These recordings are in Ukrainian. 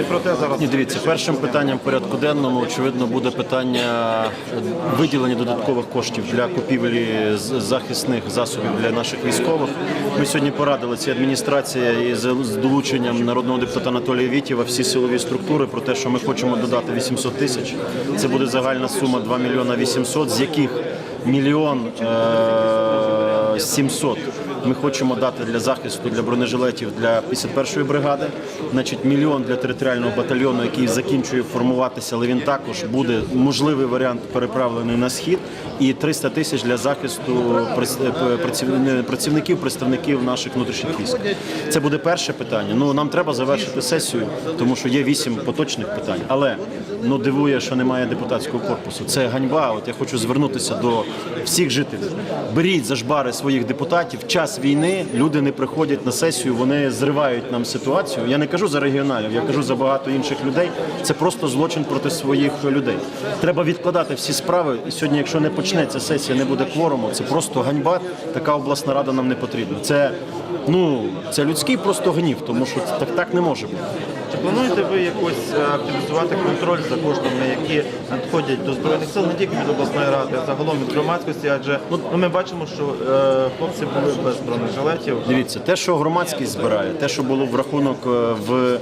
Не про те зараз. Ні, дивіться, першим питанням порядку денному, очевидно, буде питання виділення додаткових коштів для купівлі захисних засобів для наших військових. Ми сьогодні порадили цій адміністрації з долученням народного депутата Анатолія Вітєва всі силові структури про те, що ми хочемо додати 800 тисяч. Це буде загальна сума 2 мільйона 800, з яких мільйон е, 700 ми хочемо дати для захисту для бронежилетів для 51-ї бригади. Значить, мільйон для територіального батальйону, який закінчує формуватися, але він також буде можливий варіант переправлений на схід. І 300 тисяч для захисту е, працівників, представників наших внутрішніх військ. Це буде перше питання. Ну нам треба завершити сесію, тому що є вісім поточних питань. Але ну дивує, що немає депутатського корпусу. Це ганьба. От я хочу звернутися до всіх жителів. Беріть за жбари своїх депутатів. В час війни люди не приходять на сесію, вони зривають нам ситуацію. Я не кажу за регіоналів, я кажу за багато інших людей. Це просто злочин проти своїх людей. Треба відкладати всі справи. І сьогодні, якщо не почнеться сесія, не буде кворуму. Це просто ганьба. Така обласна рада нам не потрібна. Це ну це людський просто гнів, тому що так так не може бути. Чи плануєте ви якось е, активізувати контроль за коштами, які надходять до збройних сил не тільки від обласної ради, а загалом від громадськості? Адже ну, ми бачимо, що е, хлопці були без бронежилетів. Дивіться, те, що громадськість збирає, те, що було в рахунок е, в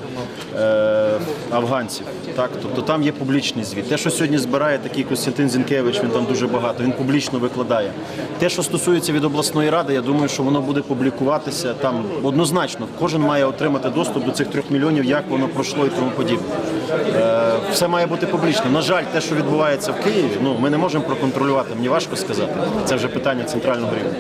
е, афганців, так тобто там є публічний звіт. Те, що сьогодні збирає такий Костянтин Зінкевич, він там дуже багато, він публічно викладає. Те, що стосується від обласної ради, я думаю, що воно буде публікуватися там однозначно. Кожен має отримати доступ до цих трьох мільйонів, як воно пройшло і тому подібне. Е, все має бути публічно. На жаль, те, що відбувається в Києві, ну ми не можемо проконтролювати. Мені важко сказати. Це вже питання центрального рівня.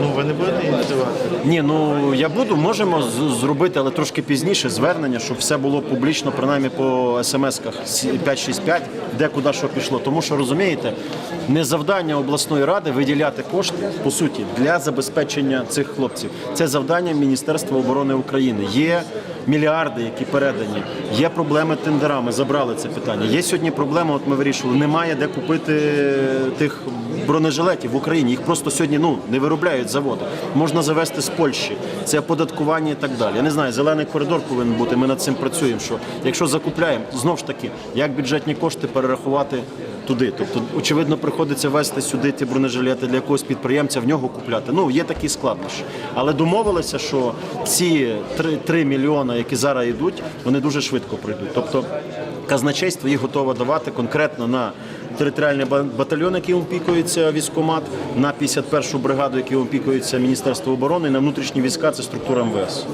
Ну ви не будете ініціювати? Ні, ну я буду, можемо зробити, але трошки пізніше звернення, щоб все було публічно, принаймні по смс-ках 565, де куди що пішло. Тому що розумієте, не завдання обласної ради виділяти кошти по суті для забезпечення цих хлопців. Це завдання Міністерства оборони України. Є мільярди, які передані. Є проблеми тендерами. Забрали це питання. Є сьогодні проблема. От ми вирішили, немає де купити тих бронежилетів в Україні. Їх просто сьогодні ну не виробляють заводи. Можна завести з Польщі. Це оподаткування і так далі. Я не знаю, зелений коридор повинен бути. Ми над цим працюємо. Що якщо закупляємо, знов ж таки, як бюджетні кошти перерахувати туди. Тобто, очевидно, приходиться вести сюди ті бронежилети для якогось підприємця, в нього купляти. Ну є такі складнощі. Але домовилися, що ці 3, 3 мільйони, які зараз йдуть, вони дуже швидко прийдуть. Тобто казначейство їх готове давати конкретно на територіальний ба- батальйон, який опікується військомат, на 51-шу бригаду, який опікується Міністерство оборони, на внутрішні війська це структура МВС.